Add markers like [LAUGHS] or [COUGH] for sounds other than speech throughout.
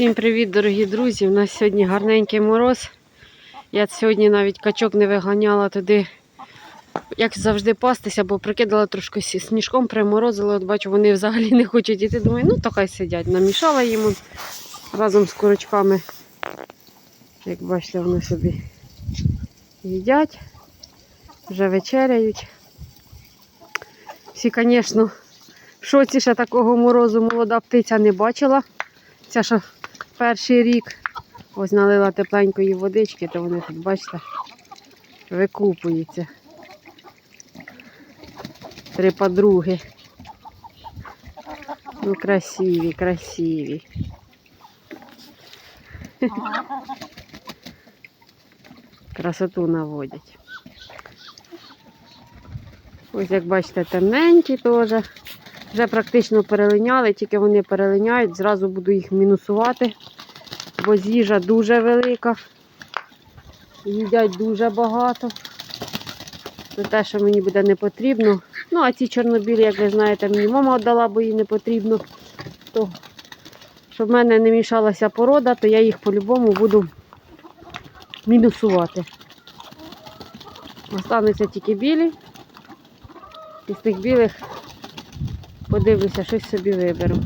Всім привіт, дорогі друзі! У нас сьогодні гарненький мороз. Я сьогодні навіть качок не виганяла туди, як завжди, пастися, бо прикидала трошки сніжком, приморозила. От бачу, вони взагалі не хочуть іти. Думаю, ну то хай сидять. Намішала їм разом з курочками. Як бачите, вони собі їдять, вже вечеряють. Всі, звісно, в шоці ще такого морозу молода птиця не бачила. Ця що перший рік. Ось налила тепленької водички, то вони тут, бачите, викупуються. Три подруги. Ну, красиві, красиві. [LAUGHS] Красоту наводять. Ось як бачите, темненькі теж. Вже практично перелиняли, тільки вони перелиняють, зразу буду їх мінусувати, бо з'їжа дуже велика. Їдять дуже багато. Це те, що мені буде не потрібно. Ну, а ці чорнобілі, як ви знаєте, мені мама віддала, бо їй не потрібно. То, щоб в мене не мішалася порода, то я їх по-любому буду мінусувати. Остануться тільки білі. Із тих білих Подивлюся, щось собі виберу.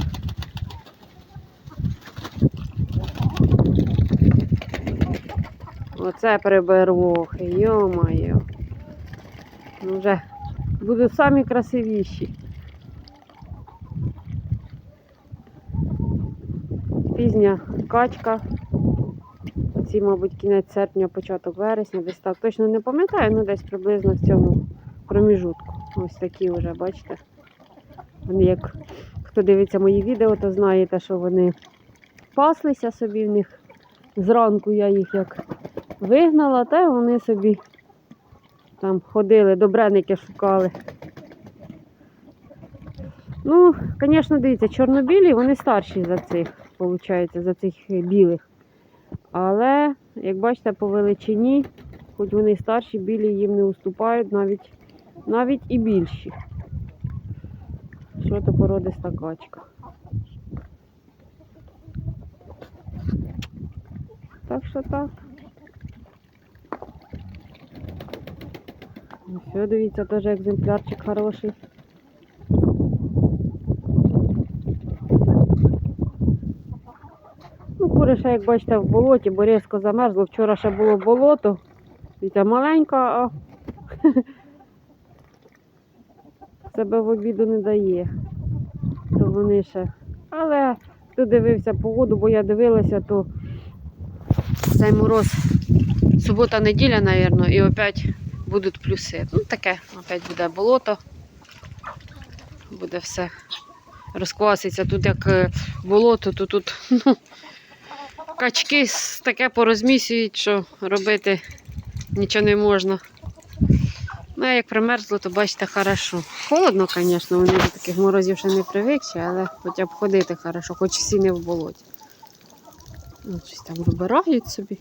Оце прибервохи, йо-моє. Ну вже будуть самі красивіші. Пізня качка. Ці, мабуть, кінець серпня, початок вересня, десь так. Точно не пам'ятаю, ну десь приблизно в цьому проміжутку. Ось такі вже, бачите. Вони як хто дивиться мої відео, то знаєте, що вони паслися собі в них. Зранку я їх як вигнала, та вони собі там ходили, добреники шукали. Ну, звісно, дивіться, чорнобілі, вони старші за цих, виходить, за цих білих. Але, як бачите, по величині, хоч вони старші, білі їм не уступають навіть, навіть і більші. Що то породиста качка. Так що так. Ну, Все, дивіться, теж екземплярчик хороший. Ну, кури ще, як бачите, в болоті, бо різко замерзло. Вчора ще було болото. Дивіться, маленька, а [LAUGHS] себе в обіду не дає. То вони ще. Але хто дивився погоду, бо я дивилася, то цей мороз субота, неділя, мабуть, і опять будуть плюси. Ну таке, опять буде болото. Буде все розкваситься. Тут як е, болото, то тут [LAUGHS] ну, качки таке порозмісюють, що робити нічого не можна. Ну, а як примерзло, то бачите, хорошо. Холодно, звісно, вони до таких морозів ще не привикші, але хоча б ходити хорошо, хоч всі не в болоті. Ну, щось там вибирають собі.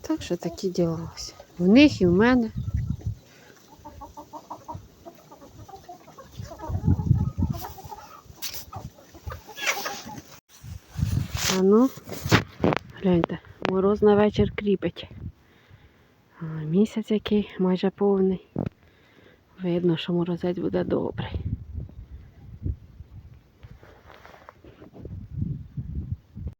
Так що такі діла. В них і в мене. А ну, гляньте, мороз на вечір кріпить. Місяць який майже повний. Видно, що морозець буде добрий.